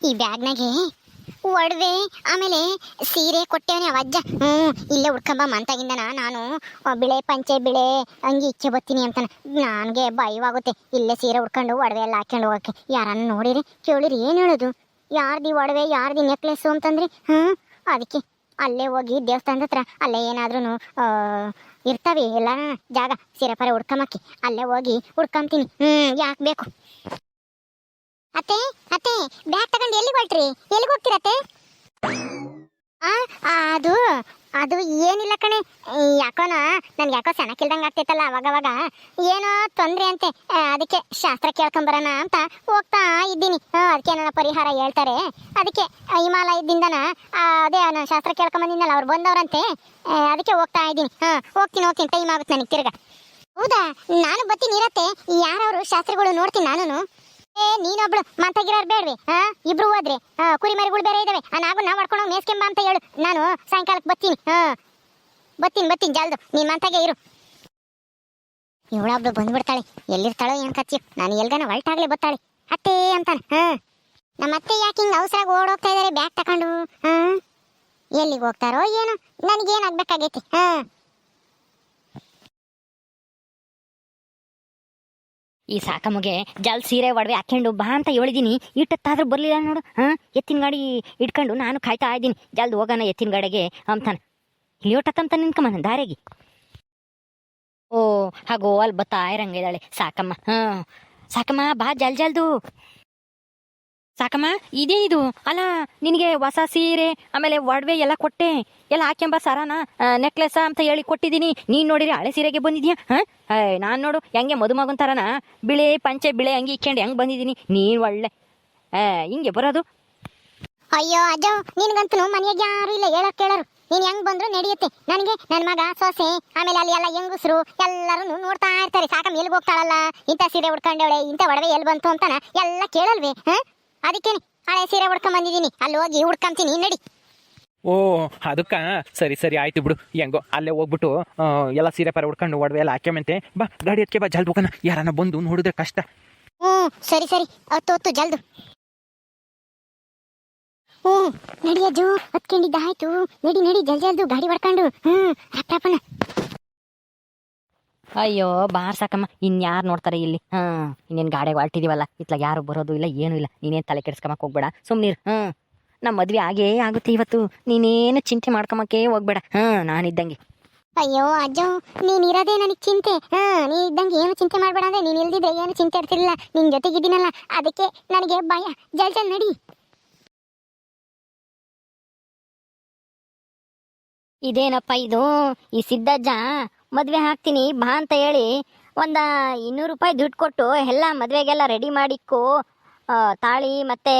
ಈ ಬ್ಯಾಗ್ನಾಗೆ ಒಡವೆ ಆಮೇಲೆ ಸೀರೆ ಕೊಟ್ಟೇವನೆ ಅವಜ್ಜ ಹ್ಞೂ ಇಲ್ಲೇ ಉಡ್ಕೊಂಬ ಮಂತಾಗಿಂದನ ನಾನು. ಬಿಳೆ ಪಂಚೆ, ಬಿಳೆ ಅಂಗಿ ಇಚ್ಛೆ ಬತ್ತೀನಿ ಅಂತಾನೆ. ನನಗೆ ಭಯವಾಗುತ್ತೆ. ಇಲ್ಲೇ ಸೀರೆ ಉಡ್ಕೊಂಡು ಒಡವೆ ಎಲ್ಲ ಹಾಕ್ಕೊಂಡು ಹೋಗಕ್ಕೆ. ಯಾರನ್ನ ನೋಡಿರಿ? ಕೇಳಿರಿ, ಏನು ಹೇಳೋದು? ಯಾರ್ದಿ ಒಡವೆ, ಯಾರ್ದಿ ನೆಕ್ಲೆಸ್ಸು ಅಂತಂದ್ರಿ? ಹ್ಞೂ ಅದಕ್ಕೆ ಅಲ್ಲೇ ಹೋಗಿ ದೇವಸ್ಥಾನದ ಹತ್ರ ಅಲ್ಲೇ ಏನಾದ್ರೂ ಇರ್ತಾವೆ ಎಲ್ಲ ಜಾಗ. ಸೀರೆ ಪರ ಉಡ್ಕೊಂಬಕ್ಕೆ. ಅಲ್ಲೇ ಹೋಗಿ ಉಡ್ಕೊಂತೀನಿ ಹ್ಞೂ ಯಾಕೆ ಬೇಕು? ಅತ್ತೆ ಅತ್ತೆ ಬ್ಯಾಗ್ ತಗೊಂಡು ಎಲ್ಲಿಗೆ ಹೊರಟ್ರಿ? ಎಲ್ಲಿಗೆ ಹೋಗ್ತೀರತ್ತೆ ಅದು ಅದು ಏನಿಲ್ಲ ಕಣೆ. ಯಾಕೋನ, ನನ್ಗೆ ಯಾಕೋ ಸೆಣಕಿಲ್ದಂಗೆ ಆಗ್ತೈತಲ್ಲ ಅವಾಗ ಏನೋ ತೊಂದರೆ ಅಂತೆ. ಅದಕ್ಕೆ ಶಾಸ್ತ್ರ ಕೇಳ್ಕೊಂಬರೋಣ ಅಂತ ಹೋಗ್ತಾ ಇದ್ದೀನಿ. ಅದಕ್ಕೆ ನನ್ನ ಪರಿಹಾರ ಹೇಳ್ತಾರೆ. ಅದಕ್ಕೆ ಹಿಮಾಲಯದಿಂದನ ಅದೇ ನಾನು ಶಾಸ್ತ್ರ ಕೇಳ್ಕೊಂಬಂದಿದ್ದಲ್ಲ ಅವ್ರು ಬಂದವ್ರಂತೆ. ಅದಕ್ಕೆ ಹೋಗ್ತಾ ಇದ್ದೀನಿ. ಹಾಂ, ಹೋಗ್ತೀನಿ ಹೋಗ್ತೀನಿ. ಟೈಮ್ ಆಗುತ್ತೆ ನನಗೆ ತಿರ್ಗ. ಹೌದಾ? ನಾನು ಬತ್ತೀನಿ ಇರತ್ತೆ. ಯಾರವರು ಶಾಸ್ತ್ರಗಳು ನೋಡ್ತೀನಿ ನಾನು ಏ ನೀನೊಬ್ಳು ಮಾತಾಗಿರೋರು ಬೇಡ್ರಿ, ಹಾ? ಇಬ್ರು ಹೋದ್ರಿ. ಕುರಿ ಮರಿಗಳು ಬೇರೆ ಇದಾವೆ. ನಾವು ನಾವು ಮಾಡ್ಕೊಂಡು ಮೇಸ್ಕೆಂಬ ಅಂತ ಹೇಳು. ನಾನು ಸಾಯಂಕಾಲಕ್ಕೆ ಬತ್ತೀನಿ, ಹಾ? ಬತ್ತೀನಿ ಬತ್ತೀನಿ, ಜಲ್ದು. ನೀನ್ ಮಾತಾಗೆ ಇರು. ಇವಳೊಬ್ಳು ಬಂದ್ಬಿಡ್ತಾಳೆ. ಎಲ್ಲಿರ್ತಾಳೋ ಏನ್ ಕತ್ತಿ ನಾನು ಎಲ್ಗನ ಹೊಲ್ಟಾಗ್ಲೇ ಬತ್ತಾಳೆ. ಅತ್ತೆ ಅಂತಾನೆ, ಹಾ? ನಮ್ಮ ಅತ್ತೆ ಯಾಕೆ ಹಿಂಗೆ ಅವಸರಾಗಿ ಓಡೋಗ್ತಾ ಇದಾರೆ? ಬ್ಯಾಗ್ ತಕೊಂಡು, ಹಾ? ಎಲ್ಲಿಗೆ ಹೋಗ್ತಾರೋ ಏನು. ನನಗೇನು ಆಗ್ಬೇಕಾಗೈತಿ, ಹಾ? ಈ ಸಾಕಮ್ಮಗೆ ಜಲ್ ಸೀರೆ ಒಡವೆ ಹಾಕ್ಕೊಂಡು ಬಾ ಅಂತ ಹೇಳಿದೀನಿ. ಇಟ್ಟತ್ತಾದ್ರೂ ಬರಲಿಲ್ಲ ನೋಡು. ಹಾಂ, ಎತ್ತಿನ ಗಾಡಿ ಇಟ್ಕೊಂಡು ನಾನು ಕಾಯ್ತಾ ಇದ್ದೀನಿ. ಜಲ್ದು ಹೋಗೋಣ ಎತ್ತಿನ ಗಾಡಿಗೆ ಅಂತಾನೆ. ಇಳಿಯೋಟಕ್ಕಂತ ನಿನ್ಕಮ್ಮ ದಾರಿಗೆ. ಓ, ಹಾಗೋ ಅಲ್ಲಿ ಬತ್ತಾ ಇರಂಗಿದ್ದಾಳೆ ಸಾಕಮ್ಮ, ಹಾಂ. ಸಾಕಮ್ಮ, ಬಾ, ಜಲ್ ಜಲ್ದು. ಸಾಕಮ್ಮ? ಇದೇ ಇದು ಅಲ್ಲ, ನಿನಗೆ ಹೊಸ ಸೀರೆ, ಆಮೇಲೆ ಒಡವೆ ಎಲ್ಲ ಕೊಟ್ಟೆ. ಎಲ್ಲ ಹಾಕ್ಯಂಬ ಸರಾನ ನೆಕ್ಲೆಸ್ ಅಂತ ಹೇಳಿ ಕೊಟ್ಟಿದ್ದೀನಿ. ನೀನು ನೋಡಿರಿ ಹಳೆ ಸೀರೆಗೆ ಬಂದಿದ್ಯಾ? ಹಾಂ? ನಾನು ನೋಡು, ಹೆಂಗೆ ಮದುಮಗನ್ ಥರನ ಬಿಳೆ, ಪಂಚೆ, ಬಿಳೆ ಅಂಗಿ ಇಕ್ಕೊಂಡು ಹೆಂಗೆ ಬಂದಿದ್ದೀನಿ. ನೀನು ಒಳ್ಳೆ. ಹಿಂಗೆ ಬರೋದು? ಅಯ್ಯೋ, ಅಜ್ಜ, ನಿನ್ಗಂತೂ ಮನೆಯಾಗ ಯಾರು ಇಲ್ಲ. ಹೇಳಕ್ ಕೇಳರು. ನೀನ್ ಹೆಂಗ್ ಬಂದ್ರು ನಡೆಯುತ್ತೆ. ನನಗೆ ನನ್ನ ಮಗ ಸೊಸೆ, ಆಮೇಲೆ ಅಲ್ಲಿ ಎಲ್ಲ ಹೆಂಗಸರು ಎಲ್ಲರೂ ನೋಡ್ತಾ ಇರ್ತಾರೆ. ಸಾಕಮ್ಮ ಎಲ್ಲಿಗೆ ಹೋಗ್ತಾಳಲ್ಲ? ಇಂಥ ಸೀರೆ ಉಡ್ಕೊಂಡವಳೆ ಇಂಥ ಒಡವೆ ಎಲ್ಲಿ ಬಂತು ಅಂತಾನ ಎಲ್ಲ ಕೇಳಲ್ವೇ? ಹ? ಅದಕ್ಕೇನೆ ಹಳೆ ಸೀರೆ ಹುಡ್ಕೊಂಡ್ ಬಂದಿದ್ದೀನಿ. ಅಲ್ಲಿ ಹೋಗಿ ಹುಡ್ಕೊಂತೀನಿ ನಡಿ. ಓ ಅದಕ್ಕ? ಸರಿ ಸರಿ ಆಯ್ತು ಬಿಡು. ಹೆಂಗೋ ಅಲ್ಲೇ ಹೋಗ್ಬಿಟ್ಟು ಎಲ್ಲ ಸೀರೆ ಪರ ಹುಡ್ಕೊಂಡು ಒಡವೆ ಎಲ್ಲ ಹಾಕ್ಯಮಂತೆ ಬಾ ಗಾಡಿ ಹತ್ಕೆ ಬಾ ಜಲ್ದ್ ಹೋಗೋಣ. ಯಾರನ್ನ ಬಂದು ನೋಡಿದ್ರೆ ಕಷ್ಟ. ಹ್ಞೂ ಸರಿ ಸರಿ. ಹತ್ತು ಹತ್ತು ಜಲ್ದು. ಹ್ಞೂ ನಡಿ ಅಜ್ಜು ಹತ್ಕೊಂಡಿದ್ದಾಯ್ತು ನಡಿ ನಡಿ ಜಲ್ ಜಲ್ದು ಗಾಡಿ ಹೊಡ್ಕೊಂಡು. ಹ್ಞೂ ರಪ್ಪನ. ಅಯ್ಯೋ ಬಾರ್ ಸಾಕಮ್ಮ. ಇನ್ಯಾರು ನೋಡ್ತಾರೆ ಇಲ್ಲಿ? ಹಾಂ ಇನ್ನೇನ್ ಗಾಡಿಗೆ ಹೊರಟಿದೀವಲ್ಲ? ಇತ್ಲಾಗ ಯಾರು ಬರೋದು ಇಲ್ಲ ಏನೂ ಇಲ್ಲ. ನೀನೇನ್ ತಲೆ ಕೆಡ್ಸ್ಕೊಂಬಕ್ಕೆ ಹೋಗ್ಬೇಡ. ಸುಮ್ಮನಿರು ಹಾ ನಮ್ಮ ಮದ್ವೆ ಆಗೇ ಆಗುತ್ತೆ ಇವತ್ತು. ನೀನೇನು ಚಿಂತೆ ಮಾಡ್ಕೊಮಕ್ಕೆ ಹೋಗ್ಬೇಡ. ಹಾಂ ನಾನಿದ್ದಂಗೆ. ಅಯ್ಯೋ ಅಜ್ಜ ನೀನ್ ಇರೋದೇ ನನಗೆ ಚಿಂತೆ. ಹಾ ನೀ ಇದ್ದಂಗೆ ಏನು ಚಿಂತೆ ಮಾಡ್ಬೇಡ ಅಂದ್ರೆ ನೀನ್ ಇಲ್ದಿದ್ರೆ ಏನು ಚಿಂತೆ ಇರ್ತಿರ್ಲಿಲ್ಲ. ನಿನ್ ಜೊತೆಗಿದ್ದೀನಲ್ಲ ಅದಕ್ಕೆ ನನಗೆ ಭಯ. ಜಲ್ ಜಲ್ ನಡಿ. ಇದೇನಪ್ಪ ಇದು? ಈ ಸಿದ್ದಜ್ಜ ಮದ್ವೆ ಹಾಕ್ತೀನಿ, ಬಾ ಅಂತ ಹೇಳಿ ಒಂದ ಇನ್ನೂರು ರೂಪಾಯಿ ದುಡ್ಡು ಕೊಟ್ಟು ಎಲ್ಲ ಮದ್ವೆಗೆಲ್ಲ ರೆಡಿ ಮಾಡಿಕ್ಕು ತಾಳಿ ಮತ್ತೆ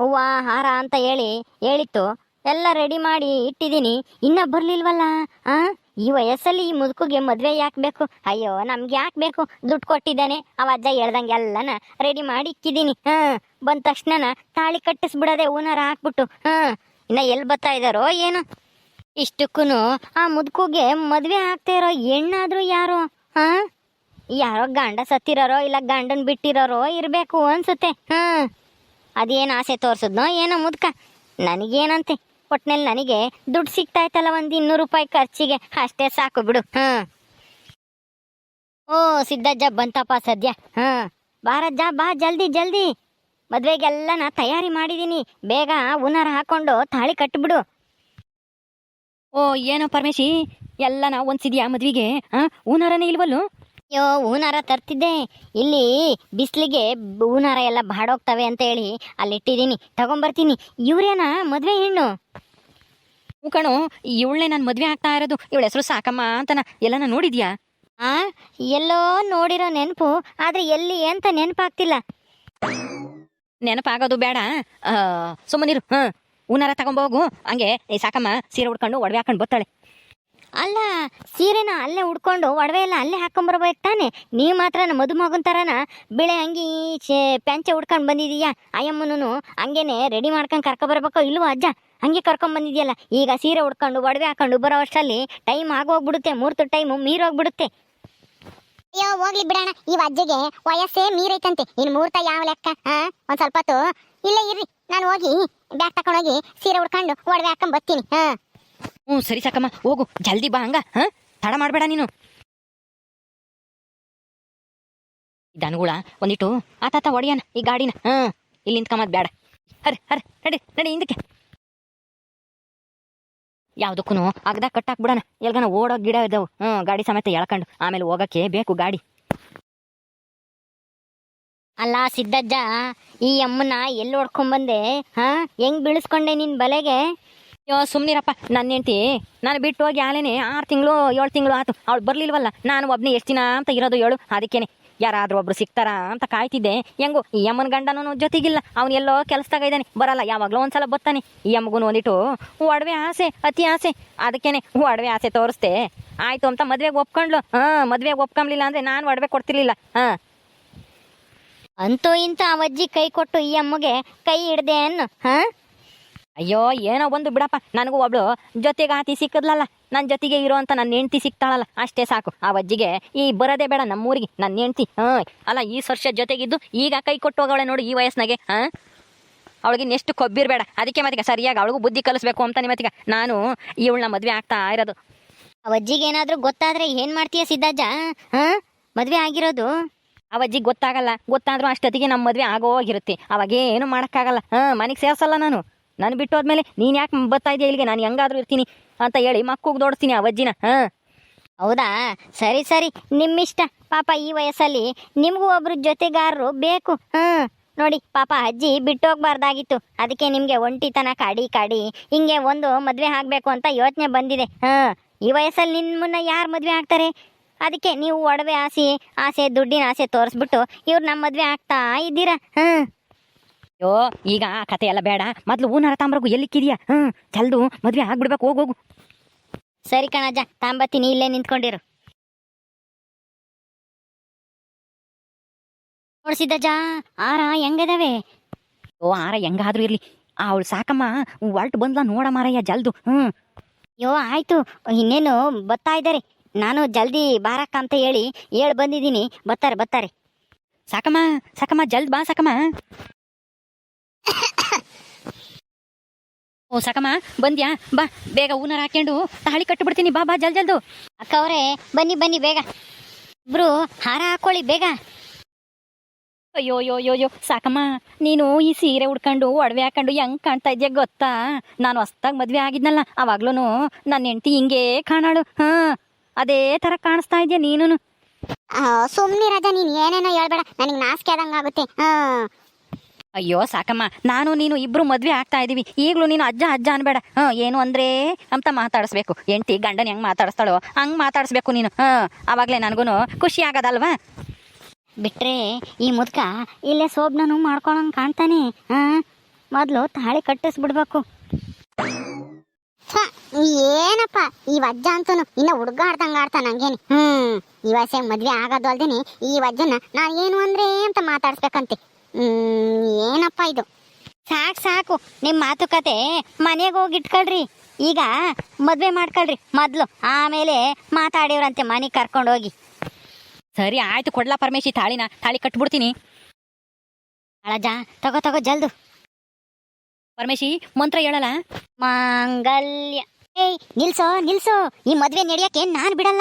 ಹೂವ, ಹಾರ ಅಂತ ಹೇಳಿ ಹೇಳಿತ್ತು. ಎಲ್ಲ ರೆಡಿ ಮಾಡಿ ಇಟ್ಟಿದ್ದೀನಿ. ಇನ್ನ ಬರಲಿಲ್ವಲ್ಲ? ಹಾಂ ಈ ವಯಸ್ಸಲ್ಲಿ ಈ ಮುದುಕಿಗೆ ಮದ್ವೆ ಯಾಕೆ ಬೇಕು? ಅಯ್ಯೋ, ನಮ್ಗೆ ಯಾಕೆ ಬೇಕು? ದುಡ್ಡು ಕೊಟ್ಟಿದ್ದಾನೆ. ಅವ ಅಜ್ಜ ಹೇಳ್ದಂಗೆ ಎಲ್ಲನ ರೆಡಿ ಮಾಡಿ ಇಕ್ಕಿದ್ದೀನಿ. ಹಾಂ, ಬಂದ ತಕ್ಷಣ ತಾಳಿ ಕಟ್ಟಿಸ್ಬಿಡದೆ ಹೂನಾರ ಹಾಕ್ಬಿಟ್ಟು, ಹಾಂ, ಇನ್ನ ಎಲ್ಲಿ ಬರ್ತಾ ಇದಾರೋ ಏನೋ. ಇಷ್ಟಕ್ಕೂ ಆ ಮುದುಕುಗೆ ಮದುವೆ ಆಗ್ತಾ ಇರೋ ಹೆಣ್ಣಾದ್ರೂ ಯಾರೋ, ಹಾ? ಯಾರೋ ಗಂಡ ಸತ್ತಿರೋರೋ ಇಲ್ಲ ಗಂಡನ್ ಬಿಟ್ಟಿರೋರೋ ಇರ್ಬೇಕು ಅನ್ಸುತ್ತೆ, ಹ? ಅದೇನು ಆಸೆ ತೋರ್ಸದ್ನೋ ಏನೋ ಮುದ್ಕ? ನನಗೇನಂತೆ? ಒಟ್ನಲ್ಲಿ ನನಗೆ ದುಡ್ಡು ಸಿಗ್ತಾ ಇತ್ತಲ್ಲ ಒಂದು ಇನ್ನೂರು ರೂಪಾಯಿ ಖರ್ಚಿಗೆ. ಅಷ್ಟೇ ಸಾಕು ಬಿಡು, ಹ? ಓ, ಸಿದ್ದಜ್ಜ ಬಂತಪ್ಪ ಸದ್ಯ, ಹಾ? ಬಾರಜ್ಜ, ಬಾ, ಜಲ್ದಿ ಜಲ್ದಿ. ಮದ್ವೆಗೆಲ್ಲ ನಾ ತಯಾರಿ ಮಾಡಿದೀನಿ. ಬೇಗ ಉನಾರ ಹಾಕೊಂಡು ತಾಳಿ ಕಟ್ಬಿಡು. ಓ ಏನೋ ಪರಮೇಶಿ? ಎಲ್ಲ ನಾವು ಒಂದ್ಸಿದ್ಯಾ ಮದ್ವಿಗೆ? ಹಾಂ ಹೂನಾರನೇ ಇಲ್ವಲ್ಲು? ಅಯ್ಯೋ ಹೂನಾರ ತರ್ತಿದ್ದೆ. ಇಲ್ಲಿ ಬಿಸಿಲಿಗೆ ಹೂನಾರ ಎಲ್ಲ ಬಾಡೋಗ್ತವೆ ಅಂತ ಹೇಳಿ ಅಲ್ಲಿ ಇಟ್ಟಿದ್ದೀನಿ ತಗೊಂಬರ್ತೀನಿ. ಇವ್ರೇನಾ? ಮದ್ವೆ ಹೆಣ್ಣು? ಕಣು ಕಣೋ ಇವಳೇ ನಾನು ಮದ್ವೆ ಆಗ್ತಾ ಇರೋದು. ಇವಳ ಹೆಸರು ಸಾಕಮ್ಮ ಅಂತನ. ಎಲ್ಲನ ನೋಡಿದ್ಯಾ? ಆ ಎಲ್ಲೋ ನೋಡಿರೋ ನೆನಪು ಆದ್ರೆ ಎಲ್ಲಿ ಅಂತ ನೆನಪಾಗ್ತಿಲ್ಲ. ನೆನಪಾಗೋದು ಬೇಡ. ಸುಮ್ಮನಿರು. ಹಾಂ ಹೂನಾರ ತಗೊಂಬೋಗು ಹಂಗೆ ಈ ಸಾಕಮ್ಮ ಸೀರೆ ಉಡ್ಕೊಂಡು ಒಡವೆ ಹಾಕೊಂಡು ಬರ್ತಾಳೆ ಅಲ್ಲ ಸೀರೆನ ಅಲ್ಲೇ ಉಡ್ಕೊಂಡು ಒಡವೆ ಎಲ್ಲ ಅಲ್ಲೇ ಹಾಕೊಂಬರ್ಬೇಕು ತಾನೆ? ನೀವು ಮಾತ್ರ ನಮ್ಮ ಮದುಮಗನ ಥರನ ಬಿಳೆ ಅಂಗಿ ಚೆ- ಪ್ಯಾಂಚೆ ಉಡ್ಕೊಂಡು ಬಂದಿದೀಯಾ? ಅಯ್ಯಮ್ಮನೂ ಹಂಗೇನೆ ರೆಡಿ ಮಾಡ್ಕೊಂಡು ಕರ್ಕೊಬರ್ಬೇಕೋ ಇಲ್ವೋ ಅಜ್ಜ? ಹಂಗೆ ಕರ್ಕೊಂಡ್ ಬಂದಿದ್ಯಲ್ಲ? ಈಗ ಸೀರೆ ಉಡ್ಕೊಂಡು ಒಡವೆ ಹಾಕೊಂಡು ಬರೋ ಅಷ್ಟರಲ್ಲಿ ಟೈಮ್ ಆಗೋಗ್ಬಿಡುತ್ತೆ. ಮೂರ್ತು ಟೈಮು ಮೀರೋಗ್ಬಿಡುತ್ತೆ. ಅಯ್ಯೋ ಹೋಗ್ಲಿ ಬಿಡೋಣ. ಈ ಅಜ್ಜಿಗೆ ವಯಸ್ಸೇ ಮೀರೈತಂತೆ. ಇನ್ನು ಮೂರ್ತ ಯಾವ ಲೆಕ್ಕ? ಹಾಂ ಒಂದು ಸ್ವಲ್ಪ ಹೊತ್ತು. ಇಲ್ಲೇ ಇರ್ರಿ ನಾನು ಹೋಗಿ. ಬ್ಯಾಗ್ ತಕೊಂಡೋಗಿ ಸೀರೆ ಉಡ್ಕೊಂಡು ಒಡವೆ ಹಾಕೊಂಡ್ ಬರ್ತೀನಿ, ಹಾ. ಹ್ಞೂ, ಸರಿ ಸಾಕಮ್ಮ, ಹೋಗು, ಜಲ್ದಿ ಬಾ ಹಂಗ ತಡ ಮಾಡಬೇಡ ನೀನು. ದನಗುಳ ಒಂದಿಟ್ಟು ಆತಾತ ಹೊಡಿಯನ ಈ ಗಾಡಿನ, ಹಾ. ಇಲ್ಲಿ ನಿಂತ್ಕೊಂಬದ್ ಬೇಡ ಹರಿ ಹರಿ, ನಡಿ ನಡಿ ಹಿಂದಕ್ಕೆ. ಯಾವ್ದಕ್ಕೂ ಅಗ್ದ ಕಟ್ಟಾಕ್ಬಿಡಣ ಎಲ್ಗನ ಓಡೋ ಗಿಡ ಇದಾವು ಹ್ಞೂ, ಗಾಡಿ ಸಮೇತ ಎಳ್ಕೊಂಡು, ಆಮೇಲೆ ಹೋಗಕ್ಕೆ ಬೇಕು ಗಾಡಿ. ಅಲ್ಲ ಸಿದ್ದಜ್ಜ, ಈ ಅಮ್ಮನ ಎಲ್ಲಿ ಹೊಡ್ಕೊಂಬಂದೆ ಹಾ? ಹೆಂಗ್ ಬೀಳಿಸ್ಕೊಂಡೆ ನಿನ್ ಬಲೆಗೆ? ಅಯ್ಯೋ, ಸುಮ್ನಿರಪ್ಪ. ನನ್ನ ಹೆಂಡತಿ, ನಾನು ಬಿಟ್ಟು ಹೋಗಿ ಆಲೇನೆ ಆರು ತಿಂಗಳು, ಏಳು ತಿಂಗಳು ಆತು. ಅವಳು ಬರ್ಲಿಲ್ವಲ್ಲ? ನಾನು ಒಬ್ಬನೇ ಎಷ್ಟು ದಿನ ಅಂತ ಇರೋದು ಹೇಳು. ಅದಕ್ಕೇನೆ. ಯಾರಾದ್ರೂ ಒಬ್ರು ಸಿಗ್ತಾರಾ ಅಂತ ಕಾಯ್ತಿದ್ದೆ. ಹೆಂಗು, ಈ ಅಮ್ಮನ ಗಂಡನೂ ಜೊತೆಗಿಲ್ಲ. ಅವ್ನು ಎಲ್ಲೋ ಕೆಲಸದಾಗ ಇದ್ದಾನೆ ಬರಲ್ಲ, ಯಾವಾಗಲೂ ಒಂದ್ಸಲ ಬರ್ತಾನೆ ಈ ಅಮ್ಮಗೂ ಒಂದಿಟ್ಟು ಒಡವೆ ಆಸೆ, ಅತಿ ಆಸೆ. ಅದಕ್ಕೇನೆ ಒಡವೆ ಆಸೆ ತೋರಿಸ್ತೆ ಆಯ್ತು ಅಂತ ಮದ್ವೆಗೆ ಒಪ್ಕೊಂಡ್ಲು ಹಾ, ಮದ್ವೆಗೆ ಒಪ್ಕೊಂಬ್ಲಿಲ್ಲ ಅಂದ್ರೆ ನಾನು ಒಡವೆ ಕೊಡ್ತಿರ್ಲಿಲ್ಲ. ಹಾ. ಅಂತೂ ಇಂತ ಅವಜ್ಜಿ ಕೈ ಕೊಟ್ಟು ಈ ಅಮ್ಮಗೆ ಕೈ ಹಿಡ್ದೆ ಅನ್ನು ಹಾ? ಅಯ್ಯೋ ಏನೋ ಒಂದು ಬಿಡಪ್ಪ. ನನಗೂ ಒಬ್ಳು ಜೊತೆಗೆ ಆತಿ ಸಿಕ್ಕದ್ಲಲ್ಲ. ನನ್ನ ಜೊತೆಗೆ ಇರೋ ಅಂತ ನನ್ನ ಹೆಂಡತಿ ಸಿಕ್ತಾಳಲ್ಲ. ಅಷ್ಟೇ ಸಾಕು. ಆ ಅಜ್ಜಿಗೆ ಈ ಬರೋದೇ ಬೇಡ ನಮ್ಮೂರಿಗೆ ನನ್ನ ಹೆಂಡತಿ ಹಾಂ? ಅಲ್ಲ ಈ ವರ್ಷ ಜೊತೆಗಿದ್ದು ಈಗ ಕೈ ಕೊಟ್ಟು ಹೋಗವಳೆ ನೋಡು ಈ ವಯಸ್ಸಿನಾಗೆ ಹಾಂ? ಅವಳಿಗೆ ಎಷ್ಟು ಕೊಬ್ಬಿರ್ಬೇಡ ಅದಕ್ಕೆ ಮತ್ತಿಗೆ ಸರಿಯಾಗಿ ಅವಳಿಗೂ ಬುದ್ಧಿ ಕಲಿಸ್ಬೇಕು ಅಂತ ಮತ್ತಿಗೆ ನಾನು ಇವಳನ್ನ ಮದುವೆ ಆಗ್ತಾ ಇರೋದು. ಅವಜ್ಜಿಗೆ ಏನಾದರೂ ಗೊತ್ತಾದರೆ ಏನು ಮಾಡ್ತೀಯ ಸಿದ್ದಾಜ ಹಾ? ಮದುವೆ ಆಗಿರೋದು? ಅವಜ್ಜಿಗೆ ಗೊತ್ತಾಗಲ್ಲ. ಗೊತ್ತಾದ್ರೂ ಅಷ್ಟೊತ್ತಿಗೆ ನಮ್ಮ ಮದುವೆ ಆಗೋಗಿರುತ್ತೆ ಅವಾಗ ಏನು ಮಾಡೋಕ್ಕಾಗಲ್ಲ. ಹಾಂ, ಮನೆಗೆ ಸೇರ್ಸಲ್ಲ ನಾನು. ನಾನು ಬಿಟ್ಟು ಹೋದ್ಮೇಲೆ ನೀನು ಯಾಕೆ ಬರ್ತಾ ಇದೆಯಾ ಇಲ್ಲಿಗೆ? ನಾನು ಹೆಂಗಾದ್ರೂ ಇರ್ತೀನಿ ಅಂತ ಹೇಳಿ ಮಕ್ಕಳಿಗೆ ದೋಡಿಸ್ತೀನಿ ಅವಜ್ಜಿನ. ಹಾಂ. ಹೌದಾ? ಸರಿ ಸರಿ. ನಿಮ್ಮಿಷ್ಟ. ಪಾಪ ಈ ವಯಸ್ಸಲ್ಲಿ ನಿಮಗೂ ಒಬ್ರು ಜೊತೆಗಾರರು ಬೇಕು. ಹಾಂ. ನೋಡಿ, ಪಾಪ ಅಜ್ಜಿ ಬಿಟ್ಟೋಗ್ಬಾರ್ದಾಗಿತ್ತು. ಅದಕ್ಕೆ ನಿಮಗೆ ಒಂಟಿತನ ಕಾಡಿ ಕಾಡಿ ಹಿಂಗೆ ಒಂದು ಮದುವೆ ಆಗಬೇಕು ಅಂತ ಯೋಚನೆ ಬಂದಿದೆ. ಹಾಂ. ಈ ವಯಸ್ಸಲ್ಲಿ ನಿಮ್ಮನ್ನ ಯಾರು ಮದುವೆ ಆಗ್ತಾರೆ? ಅದಕ್ಕೆ ನೀವು ಒಡವೆ ಆಸೆ ಆಸೆ ದುಡ್ಡಿನ ಆಸೆ ತೋರಿಸ್ಬಿಟ್ಟು ಇವ್ರು ನಮ್ಮ ಮದ್ವೆ ಆಗ್ತಾ ಇದ್ದೀರಾ? ಹ್ಮ್ ಅಯ್ಯೋ ಈಗ ಆ ಕತೆ ಎಲ್ಲ ಬೇಡ. ಮೊದ್ಲು ಹೂನಾರ ತಾಂಬ್ರಗು ಎಲ್ಲಿಕ್ಕಿದ್ಯಾ? ಹ್ಮ್ ಜಲ್ದು ಮದ್ವೆ ಆಗ್ಬಿಡ್ಬೇಕು ಹೋಗು ಹೋಗು. ಸರಿ ಕಣಜ ತಾಂಬತ್ತೀನಿ ಇಲ್ಲೇ ನಿಂತ್ಕೊಂಡಿರು. ನೋಡ್ಸಿದ್ದಜ್ಜ ಆರ ಹೆಂಗದವೆ? ಓ ಆರ ಹೆಂಗಾದ್ರೂ ಇರ್ಲಿ. ಅವಳು ಸಾಕಮ್ಮ ಹೊರ್ಟು ಬಂದ್ಲ ನೋಡ ಮಾರಯ್ಯ ಜಲ್ದು. ಹ್ಮ್. ಅಯ್ಯೋ ಆಯ್ತು. ಇನ್ನೇನು ಬತ್ತಾ ಇದ್ದಾರೆ? ನಾನು ಜಲ್ದಿ ಬಾರಕ್ಕ ಅಂತ ಹೇಳಿ ಹೇಳಿ ಬಂದಿದ್ದೀನಿ. ಬರ್ತಾರೆ ಬತ್ತಾರೆ ಸಾಕಮ್ಮ ಸಾಕಮ್ಮ, ಜಲ್ದ್ ಬಾ ಸಾಕಮ್ಮ. ಓ, ಸಾಕಮ್ಮ, ಬಂದ್ಯಾ? ಬಾ, ಬೇಗ ಊನರ್ ಹಾಕೊಂಡು ತಾಳಿ ಕಟ್ಟಿಬಿಡ್ತೀನಿ ಬಾ ಬಾ ಜಲ್ ಜಲ್ದು. ಅಕ್ಕ ಅವರೇ, ಬನ್ನಿ ಬನ್ನಿ, ಬೇಗ. ಇಬ್ರು ಹಾರ ಹಾಕೊಳ್ಳಿ, ಬೇಗ. ಅಯ್ಯೋ ಅಯ್ಯೋ ಅಯ್ಯೋ ಯೋ ಸಾಕಮ್ಮ, ನೀನು ಈ ಸೀರೆ ಉಡ್ಕೊಂಡು ಒಡವೆ ಹಾಕೊಂಡು ಹೆಂಗ್ ಕಾಣ್ತಾ ಇದ್ಯಾ ಗೊತ್ತಾ? ನಾನು ಹೊಸ್ದಾಗ್ ಮದ್ವೆ ಆಗಿದ್ನಲ್ಲ ಅವಾಗ್ಲೂ ನನ್ನ ಹೆಂಡತಿ ಹಿಂಗೇ ಕಾಣಾಳು. ಹಾ. ಅದೇ ತರ ಕಾಣಿಸ್ತಾ ಇದೆಯಾ ನೀನು ಸುಮ್ನಿ ರಾಜ ನೀನ್ ಏನೇನೋ ಹೇಳ್ಬೇಡ. ನನಗೆ ನಾಚಿಕೆ ಆದಂಗ ಆಗುತ್ತೆ. ಹಾ. ಅಯ್ಯೋ ಸಾಕಮ್ಮ. ನಾನು ನೀನು ಇಬ್ರು ಮದ್ವೆ ಆಗ್ತಾ ಇದೀವಿ. ಈಗಲೂ ನೀನು ಅಜ್ಜ ಅಜ್ಜ ಅನ್ಬೇಡ. ಹ ಏನು ಅಂದ್ರೆ ಅಂತ ಮಾತಾಡಿಸ್ಬೇಕು. ಹೆಂಡತಿ ಗಂಡನ ಹೆಂಗ್ ಮಾತಾಡಿಸ್ತಾಳೋ ಹಂಗ್ ಮಾತಾಡಿಸ್ಬೇಕು ನೀನು. ಹ ಅವಾಗ್ಲೇ ನನಗೂ ಖುಷಿ ಆಗದಲ್ವಾ? ಬಿಟ್ರೆ ಈ ಮುದ್ಕ ಇಲ್ಲೇ ಸೋಬ್ನನು ಮಾಡ್ಕೊಳಂಗ್ ಕಾಣ್ತಾನೆ. ಹಾ ಮೊದ್ಲು ತಾಳಿ ಕಟ್ಟಿಸ್ಬಿಡ್ಬೇಕು. ಏನಪ್ಪ? ಈ ವಜ್ಜ ಅಂತನು ಇನ್ನ ಹುಡುಗ ಆಡ್ದಂಗ ಆಡ್ತಾನ ಹಂಗೇನೆ ಹ್ಮ್ ಈ ವಯಸ್ಸಾಗ ಮದ್ವೆ ಆಗೋದು ಅಲ್ದೇನೆ ಈ ವಜ್ಜನ ನಾ ಏನು ಅಂದ್ರೆ ಅಂತ ಮಾತಾಡ್ಸ್ಬೇಕಂತೆ. ಹ್ಮ್ ಏನಪ್ಪ ಇದು? ಸಾಕು ಸಾಕು ನಿಮ್ ಮಾತುಕತೆ ಮನೆಗೆ ಹೋಗಿ ಇಟ್ಕೊಳ್ರಿ. ಈಗ ಮದ್ವೆ ಮಾಡ್ಕೊಳ್ರಿ ಮೊದ್ಲು. ಆಮೇಲೆ ಮಾತಾಡಿವ್ರಂತೆ ಮನೆಗೆ ಕರ್ಕೊಂಡೋಗಿ ಸರಿ ಆಯ್ತು ಕೊಡ್ಲಾ ಪರಮೇಶಿ ತಾಳಿನ ತಾಳಿ ಕಟ್ಬಿಡ್ತೀನಿ. ಅಳಜ ತಗೋ ತಗೋ ಜಲ್ದು. ಪರಮೇಶಿ ಮಂತ್ರ ಹೇಳಲ್ಲ? ಮಾಂಗಲ್ಯ. ಏಯ್ ನಿಲ್ಸೋ ನಿಲ್ಸೋ. ಈ ಮದ್ವೆ ನಡೆಯಕ್ಕೆ ನಾನು ಬಿಡಲ್ಲ.